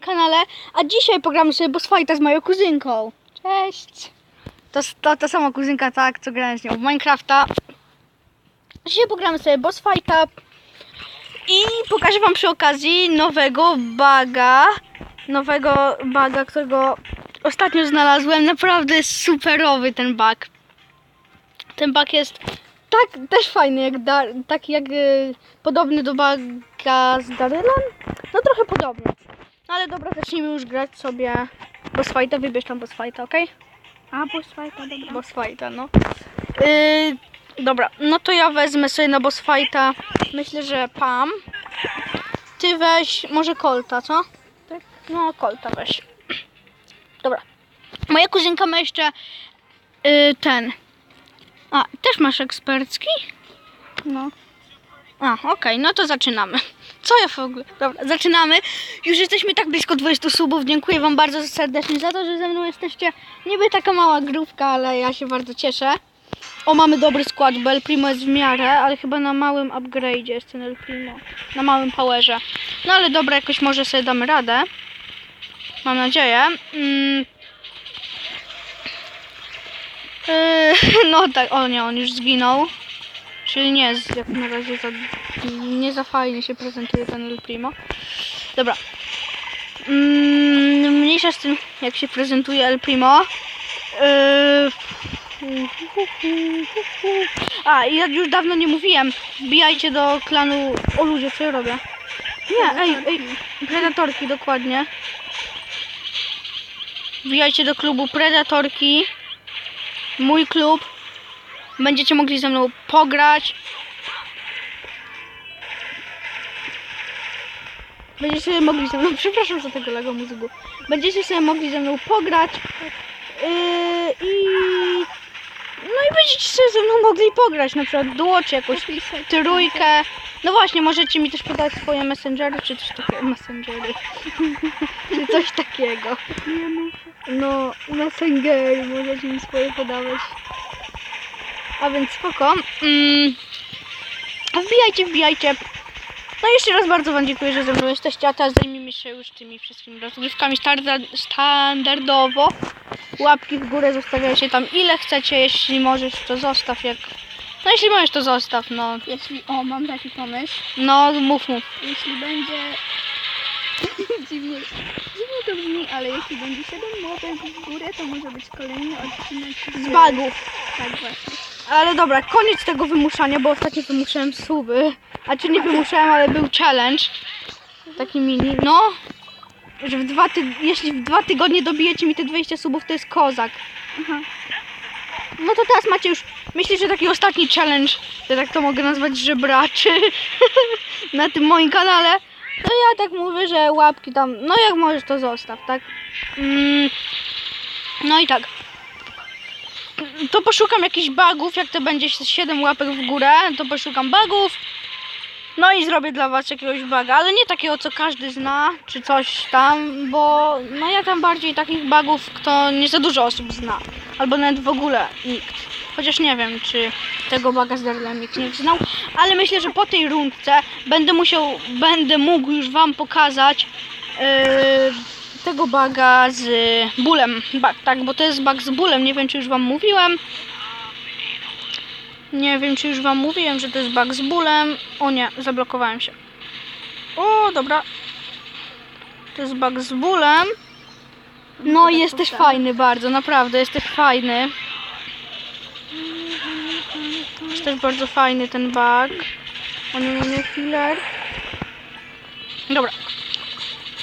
kanale, a dzisiaj pogramy sobie boss z moją kuzynką. Cześć! To, to ta sama kuzynka, tak, co grałem z nią w Minecrafta. Dzisiaj pogramy sobie boss fighta i pokażę wam przy okazji nowego baga, nowego baga, którego ostatnio znalazłem. Naprawdę superowy ten bug. Ten bug jest tak też fajny, jak da, jak y, podobny do baga z Darylem. No trochę podobny. No ale dobra, zacznijmy już grać sobie boss fighta. Wybierz tam boss fighta, okej? A, boss fighta, dobra. Boss fighta, no. Yy, dobra, no to ja wezmę sobie na boss fighta. Myślę, że Pam. Ty weź może Colta, co? Tak. No, Colta weź. Dobra. Moja kuzynka ma jeszcze yy, ten. A, też masz ekspercki? No. A, okej, no to zaczynamy. Co ja w ogóle? Dobra, zaczynamy. Już jesteśmy tak blisko 20 subów. Dziękuję Wam bardzo serdecznie za to, że ze mną jesteście. Niby taka mała grupka, ale ja się bardzo cieszę. O, mamy dobry skład, bo El Primo jest w miarę, ale chyba na małym upgrade'zie jest ten El Primo. Na małym powerze. No ale dobra, jakoś może sobie damy radę. Mam nadzieję. Mm. Yy, no tak, o nie, on już zginął. Czyli nie, z- jak na razie za, nie za fajnie się prezentuje ten El Primo. Dobra. Mm, mniejsza z tym, jak się prezentuje El Primo. Yy, a, i ja już dawno nie mówiłem. Wbijajcie do klanu... O ludzie, co ja robię? Nie, ej, ej, Predatorki, dokładnie. Wbijajcie do klubu Predatorki. Mój klub. Będziecie mogli ze mną pograć. Będziecie sobie mogli ze mną, przepraszam za tego Lego mózgu. Będziecie sobie mogli ze mną pograć. Yy, I... No i będziecie sobie ze mną mogli pograć, na przykład duo, czy jakąś trójkę. No właśnie, możecie mi też podać swoje messengery, czy coś takiego, messengery, czy coś takiego. No, messengery, możecie mi swoje podawać. A więc spoko. Mm. Wbijajcie, wbijajcie. No jeszcze raz bardzo Wam dziękuję, że ze mną jesteście, a teraz zajmijmy się już tymi wszystkimi rozgrywkami standardowo. Łapki w górę zostawiajcie tam ile chcecie, jeśli możesz to zostaw jak... No jeśli możesz to zostaw, no. Jeśli, o, mam taki pomysł. No mów, mów. Jeśli będzie... dziwnie, dziwnie to brzmi, ale jeśli będzie 7 łapek w górę, to może być kolejny odcinek Z bagów. Tak właśnie. Ale dobra, koniec tego wymuszania, bo ostatnio wymuszałem suby. A czy nie wymuszałem, ale był challenge. Taki mini. No, że w dwa ty... jeśli w dwa tygodnie dobijecie mi te 20 subów, to jest kozak. No to teraz macie już, myślę, że taki ostatni challenge, że tak to mogę nazwać, żebraczy na tym moim kanale. No ja tak mówię, że łapki tam, no jak możesz to zostaw, tak? Mm, no i tak. To poszukam jakichś bugów, jak to będzie 7 łapek w górę, to poszukam bugów. No i zrobię dla was jakiegoś buga, ale nie takiego, co każdy zna, czy coś tam, bo no ja tam bardziej takich bugów, kto nie za dużo osób zna. Albo nawet w ogóle nikt. Chociaż nie wiem, czy tego baga z Darlem nikt nie znał, ale myślę, że po tej rundce będę musiał, będę mógł już wam pokazać yy, tego baga z bólem. Bug, tak, bo to jest bug z bólem. Nie wiem, czy już wam mówiłem. Nie wiem, czy już wam mówiłem, że to jest bug z bólem. O nie, zablokowałem się. O, dobra. To jest bug z bólem. No i jest też fajny bardzo, naprawdę, jest też fajny. Jest też bardzo fajny ten bug. O nie, nie, nie. Dobra.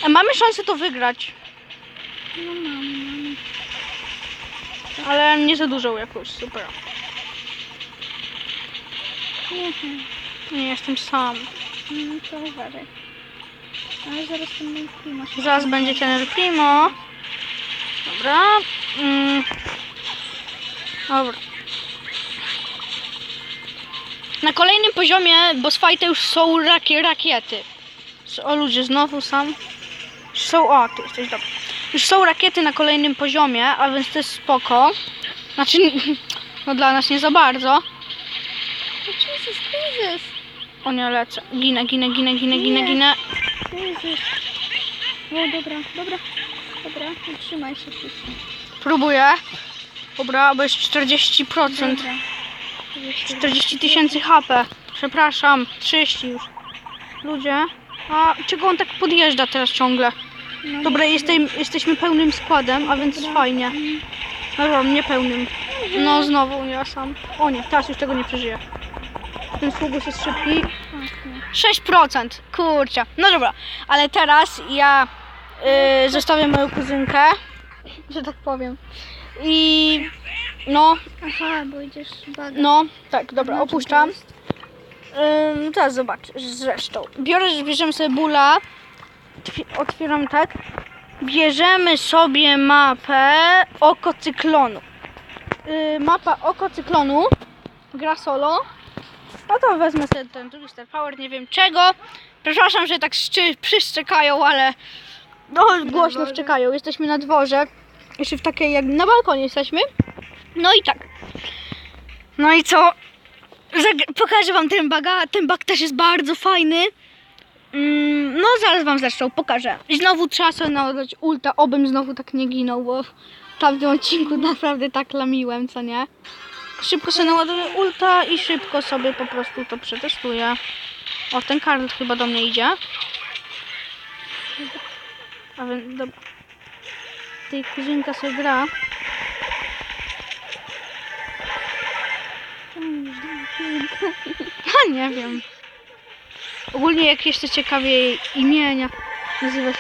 E, Mamy szansę to wygrać, No mam, mam. ale nie za dużą jakoś, super. Nie jestem sam. To uważaj. Ale zaraz ten mój klima się... Zaraz będzie ten El Primo. Dobra. Mm. Dobra. Na kolejnym poziomie boss fighty już są rakie, rakiety. O ludzie, znowu sam. Są, o, tu jesteś, dobra. Już są rakiety na kolejnym poziomie, a więc to jest spoko. Znaczy, no dla nas nie za bardzo. Jesus, Jesus! O nie, lecę. Ginę, ginę, ginę, ginę, ginę, ginę. Jesus! O, dobra, dobra, dobra, trzymaj się wszyscy. Próbuję. Dobra, bo jest 40%. Dobra. 40 tysięcy HP. Przepraszam, 30 już. Ludzie. A czego on tak podjeżdża teraz ciągle? No, Dobra, jestem, jesteśmy pełnym składem, a więc fajnie. Dobra, nie pełnym. No znowu ja sam. O nie, teraz już tego nie przeżyję. Ten sługus jest szybki. Okej. 6%. Kurczę. No dobra, ale teraz ja y, zostawię moją kuzynkę, że tak powiem. I no, Aha, bo idziesz baga. no, tak, dobra, No, opuszczam. Ym, teraz zobacz, zresztą. Biorę, bierzemy sobie bula. Twi- Otwieram tak. Bierzemy sobie mapę oko cyklonu. Yy, mapa oko cyklonu. Gra solo. No to wezmę sobie ten Twister Power, nie wiem czego. Przepraszam, że tak szczy, przyszczekają, ale no głośno szczekają. Jesteśmy na dworze. Jeszcze w takiej jak na balkonie jesteśmy. No i tak. No i co? Pokażę wam ten baga. Ten bag też jest bardzo fajny. Mm, no zaraz wam zresztą pokażę. Znowu trzeba sobie nałożyć ulta, obym znowu tak nie ginął, bo w tamtym odcinku naprawdę tak lamiłem, co nie? Szybko sobie naładuję ulta i szybko sobie po prostu to przetestuję. O, ten Karl chyba do mnie idzie. A więc, dobra. Tej kuzynka sobie gra. A nie wiem. Ogólnie jak jeszcze ciekawie jej imienia, nazywa się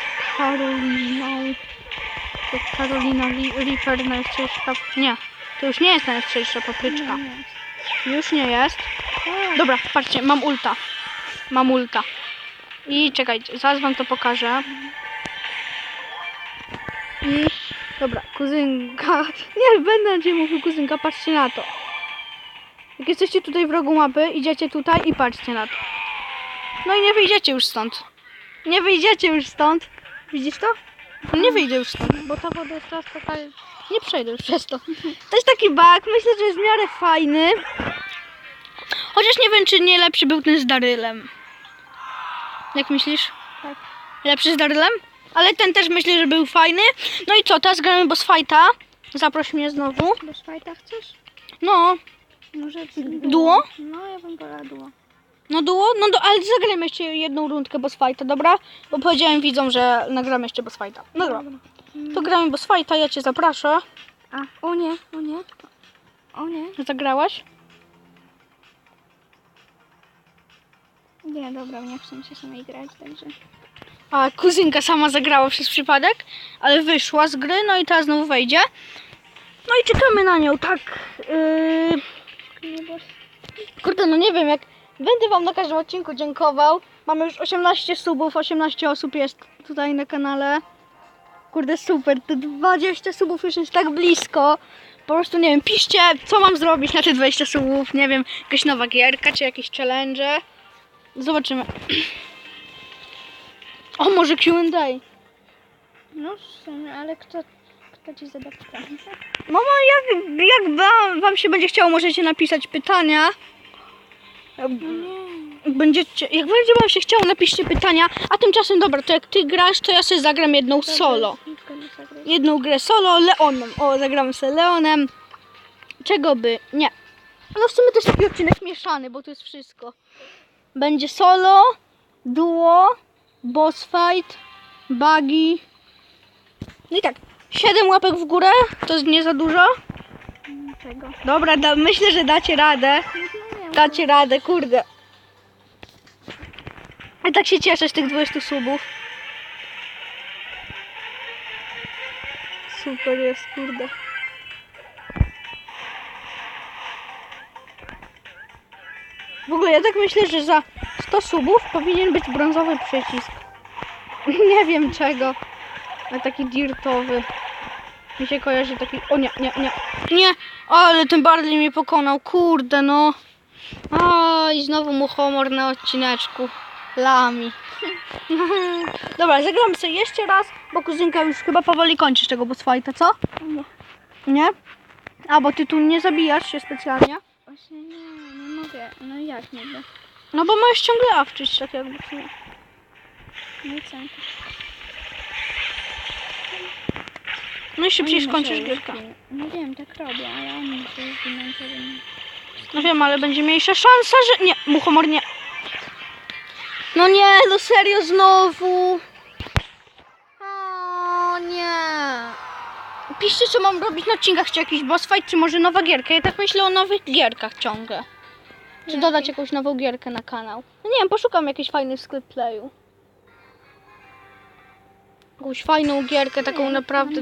Karolina Li- Reaper, najostrzejsza. Nie, to już nie jest najostrzejsza papryczka. Już nie jest. Dobra, patrzcie, mam ulta. Mam ulta. I czekajcie, zaraz wam to pokażę. I dobra, kuzynka. Nie, będę ci mówił kuzynka, patrzcie na to. Jak jesteście tutaj w rogu mapy, idziecie tutaj i patrzcie na to. No i nie wyjdziecie już stąd. Nie wyjdziecie już stąd. Widzisz to? Nie wyjdzie już stąd, bo ta woda jest teraz taka... Nie przejdę już przez to. To jest taki bug, myślę, że jest w miarę fajny. Chociaż nie wiem, czy nie lepszy był ten z Darylem. Jak myślisz? Tak. Lepszy z Darylem? Ale ten też myślę, że był fajny. No i co, teraz gramy boss fighta. Zaproś mnie znowu. Bez fajta chcesz? No, Może Duo? No, ja bym wolała duo. No duo, no do, ale zagramy jeszcze jedną rundkę boss fighta, dobra? Bo powiedziałem widzom, że nagramy jeszcze boss fighta. No dobra, to gramy boss fighta, ja cię zaproszę. A, o nie, o nie. O nie. Zagrałaś? Nie, dobra, nie chcę się samej grać, także... A kuzynka sama zagrała przez przypadek, ale wyszła z gry, no i teraz znowu wejdzie. No i czekamy na nią, tak. Yy... Kurde, no nie wiem, jak będę wam na każdym odcinku dziękował. Mamy już 18 subów, 18 osób jest tutaj na kanale. Kurde, super, te 20 subów już jest tak blisko. Po prostu nie wiem, piszcie, co mam zrobić na te 20 subów. Nie wiem, jakaś nowa gierka, czy jakieś challenge. Zobaczymy. O, może Q&A. No, w sumie, ale kto, kto ci zada pytanie? Mamo, jak, jak wam, wam się będzie chciało, możecie napisać pytania. Będziecie, jak będzie wam się chciało, napiszcie pytania. A tymczasem, dobra, to jak ty grasz, to ja sobie zagram jedną solo. Jedną grę solo, Leonem. O, zagramy sobie Leonem. Czego by? Nie. No w sumie to jest taki odcinek mieszany, bo to jest wszystko. Będzie solo, duo, boss fight, buggy. No i tak, 7 łapek w górę, to jest nie za dużo. Czego? Dobra, da, myślę, że dacie radę. Dacie radę, kurde. I tak się cieszę z tych 20 subów. Super jest, kurde. W ogóle ja tak myślę, że za 100 subów powinien być brązowy przycisk. Nie wiem czego. Ale taki dirtowy. Mi się kojarzy taki... O nie, nie, nie. Nie! Ale ten Barley mnie pokonał, kurde no. A i znowu mu humor na odcineczku. Lami. Dobra, zagramy sobie jeszcze raz, bo kuzynka już chyba powoli kończysz tego boss fighta, co? nie. Nie? A, bo ty tu nie zabijasz się specjalnie. Właśnie nie, nie mogę. No jak nie da? No bo możesz ciągle awczyć, tak jakby. No i co? No i szybciej Oni skończysz gierkę. No wiem, tak robię, ale oni muszą zginąć, żebym... No wiem, ale będzie mniejsza szansa, że... Nie, muchomor nie. No nie, no serio znowu. O nie. Piszcie, co mam robić na odcinkach, czy jakiś boss fight, czy może nowa gierka. Ja tak myślę o nowych gierkach ciągle. Czy dodać jakąś nową gierkę na kanał. No nie wiem, poszukam jakiejś fajnej w sklep playu. Jakąś fajną gierkę, taką naprawdę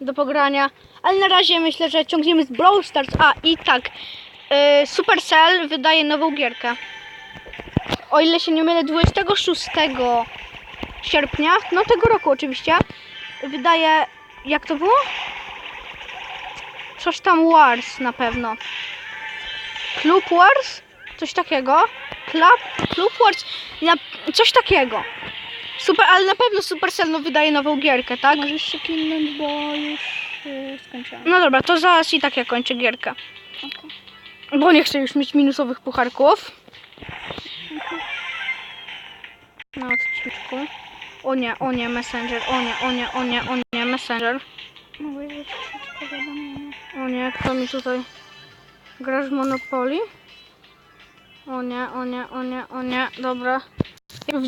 do pogrania. Ale na razie myślę, że ciągniemy z Brawl Stars. A i tak, yy, Supercell wydaje nową gierkę. O ile się nie mylę, 26 sierpnia, no tego roku oczywiście, wydaje, jak to było? Coś tam Wars na pewno. Club Wars? Coś takiego. Club, Club Wars? Na, coś takiego. Super, ale na pewno Supercell no, wydaje nową gierkę, tak? Możesz się kilnąć, bo już yy, skończyłam. No dobra, to zaraz i tak ja kończę gierkę. Bo nie chcę już mieć minusowych pucharków. No, odcinku. O nie, o nie, Messenger, o nie, o nie, o nie, o nie, Messenger. O nie, kto mi tutaj... Grasz w Monopoly? O nie, o nie, o nie, o nie, dobra.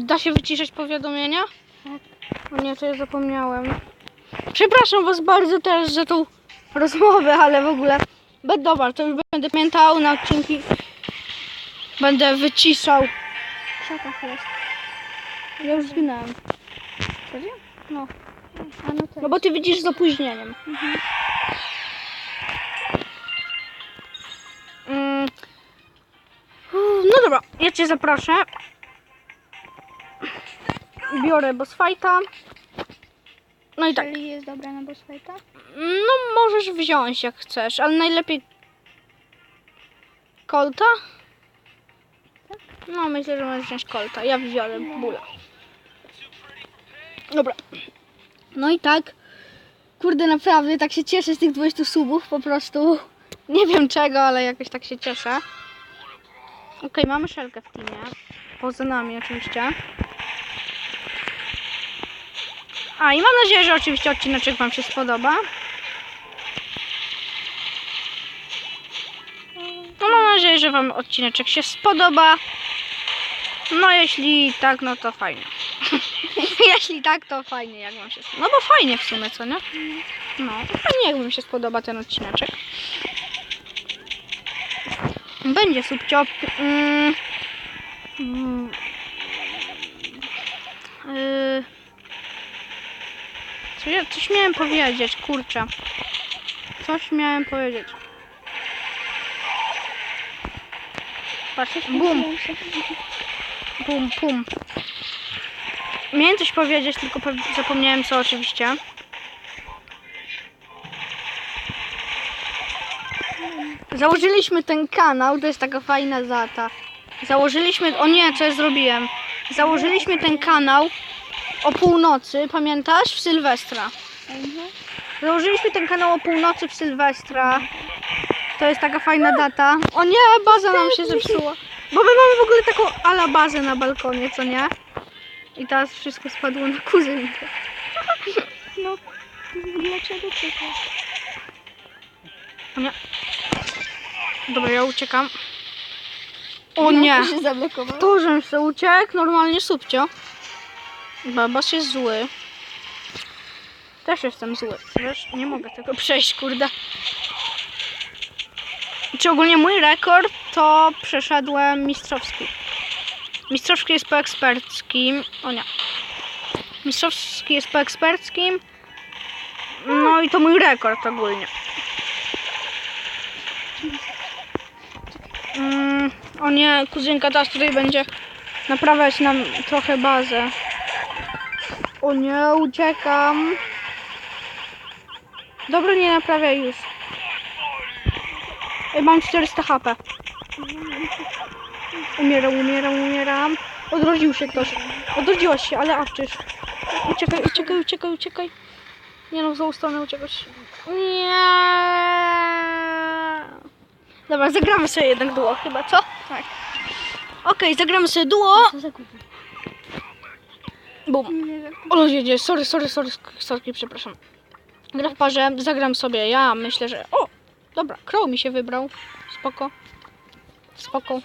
Da się wyciszać powiadomienia? Tak. O nie, to ja zapomniałem. Przepraszam was bardzo teraz za tą rozmowę, ale w ogóle... Dobra, to już będę pamiętał na odcinki. Będę wyciszał. W krzakach jest. Ja już zginąłem. Serio? No. No No bo ty widzisz z opóźnieniem. Mhm. Mm. No dobra, ja cię zaproszę. Biorę boss fighta. No i tak. Czyli jest dobra na boss fighta? No możesz wziąć jak chcesz, ale najlepiej Colta? No myślę, że możesz wziąć Colta. Ja biorę Bula. Dobra. No i tak. Kurde, naprawdę tak się cieszę z tych 20 subów po prostu. Nie wiem czego, ale jakoś tak się cieszę. Okej, mamy szelkę w teamie. Poza nami oczywiście. A i mam nadzieję, że oczywiście odcineczek Wam się spodoba. Nadzieję, że Wam odcineczek się spodoba. No jeśli tak, no to fajnie. jeśli tak, to fajnie, jak Wam się spodoba. No bo fajnie w sumie, co nie? No, to fajnie, jak Wam się spodoba ten odcineczek. Będzie subciop. Mm. Mm. Yy. Co ja, coś miałem powiedzieć, kurczę. Coś miałem powiedzieć. Patrzysz? Bum, bum, bum. Miałem coś powiedzieć, tylko zapomniałem co oczywiście. Założyliśmy ten kanał, to jest taka fajna data. Założyliśmy, o nie, co ja zrobiłem? Założyliśmy ten kanał o północy, pamiętasz? W Sylwestra. Mhm. Założyliśmy ten kanał o północy w Sylwestra. To jest taka fajna data. O nie, baza nam się zepsuła. Bo my mamy w ogóle taką ala bazę na balkonie, co nie? I teraz wszystko spadło na kuzynkę. No, dlaczego to? O nie. Dobra, ja uciekam. O nie. To się zablokował. To, żem się uciekł, normalnie subcio. Babas jest zły. Też jestem zły. Wiesz, nie mogę tego przejść, kurde. Czy ogólnie mój rekord to przeszedłem mistrzowski. Mistrzowski jest po eksperckim. O nie. Mistrzowski jest po eksperckim. No i to mój rekord ogólnie. Mm, o nie, kuzynka teraz tutaj będzie naprawiać nam trochę bazę. O nie, uciekam. Dobra, nie naprawiaj już. Mam 400 HP. Umieram, umieram, umieram. Odrodził się ktoś. Odrodziłaś się, ale awczysz. Uciekaj, uciekaj, uciekaj, uciekaj. Nie no, stronę uciekać. Nie. Dobra, zagramy sobie jednak duo chyba, co? Tak. Okej, zagramy sobie duo. Bum. Nie. O, jedzie, sorry, sorry, sorry, sorry, przepraszam. gra w parze, zagram sobie. Ja myślę, że. O! Dobra, Crow mi się wybrał. Spoko. Spoko.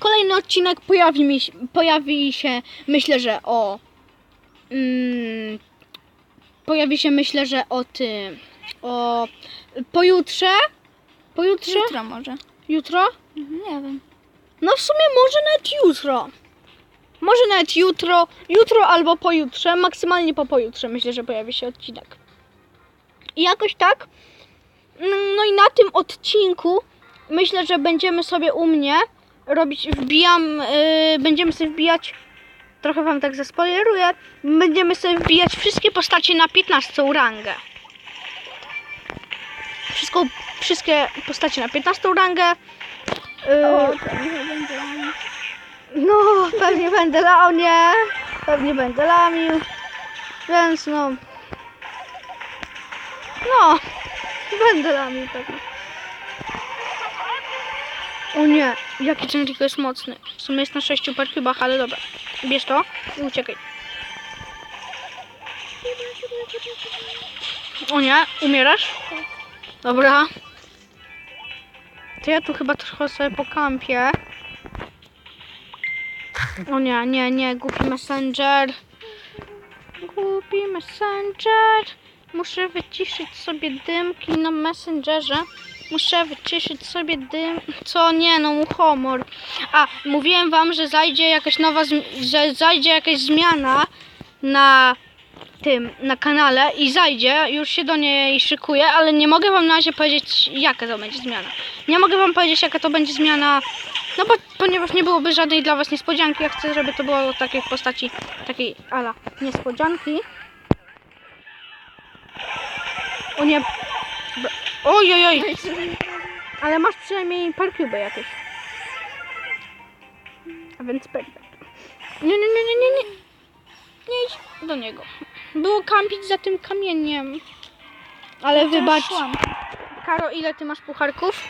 Kolejny odcinek pojawi, mi, się- pojawi się, myślę, że o. Mm, pojawi się, myślę, że o tym. O. Pojutrze. Pojutrze? Jutro może. Jutro? Mhm, Nie wiem. No w sumie może nawet jutro. Może nawet jutro, jutro albo pojutrze, maksymalnie po pojutrze myślę, że pojawi się odcinek. I jakoś tak. No i na tym odcinku myślę, że będziemy sobie u mnie robić, wbijam, yy, będziemy sobie wbijać, trochę wam tak zaspoileruję, będziemy sobie wbijać wszystkie postacie na 15 rangę. Wszystko, wszystkie postacie na 15 rangę. Yy, no, pewnie będę lał, nie? Pewnie będę lamił. Więc no. No, lamił pewnie. O nie, jaki Genjico jest mocny. W sumie jest na sześciu parkubach, ale dobra. Bierz to i uciekaj. O nie, umierasz? Dobra. To ja tu chyba trochę sobie pokampię. O nie, nie, nie, głupi messenger. Głupi messenger. Muszę wyciszyć sobie dymki na messengerze. Muszę wyciszyć sobie dym. Co nie, no humor. A, mówiłem wam, że zajdzie jakaś nowa, że zajdzie jakaś zmiana na tym, na kanale i zajdzie, już się do niej szykuję, ale nie mogę wam na razie powiedzieć, jaka to będzie zmiana. Nie mogę wam powiedzieć, jaka to będzie zmiana, no bo ponieważ nie byłoby żadnej dla was niespodzianki, ja chcę, żeby to było takiej postaci, takiej ala niespodzianki. O nie. Oj, oj, oj. Ale masz przynajmniej parkubę jakieś. A więc perfekt. Nie, nie, nie, nie, nie, nie. Nie idź do niego. Było kampić za tym kamieniem. Ale wybacz. Szłam. Karo, ile ty masz pucharków?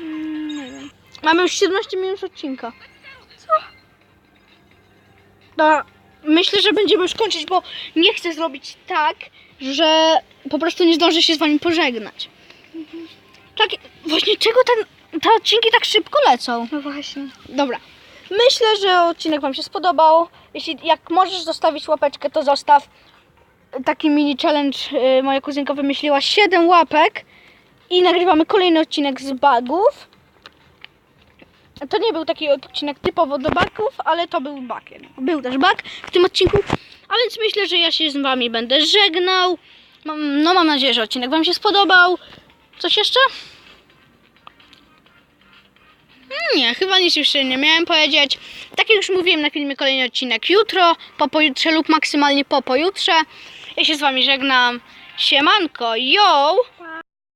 Mm, nie wiem. Mamy już 17 minut odcinka. Co? No, myślę, że będziemy już kończyć, bo nie chcę zrobić tak, że po prostu nie zdążę się z wami pożegnać. Tak, właśnie czego ten, te odcinki tak szybko lecą? No właśnie. Dobra. Myślę, że odcinek Wam się spodobał. Jeśli jak możesz zostawić łapeczkę, to zostaw. Taki mini challenge y, moja kuzynka wymyśliła 7 łapek i nagrywamy kolejny odcinek z bugów. To nie był taki odcinek typowo do bugów, ale to był jednak. Był też bug w tym odcinku. A więc myślę, że ja się z Wami będę żegnał. Mam, no mam nadzieję, że odcinek Wam się spodobał. Coś jeszcze? Nie, chyba nic już nie miałem powiedzieć. Tak jak już mówiłem na filmie, kolejny odcinek jutro, po pojutrze lub maksymalnie po pojutrze. Ja się z wami żegnam. Siemanko, yo!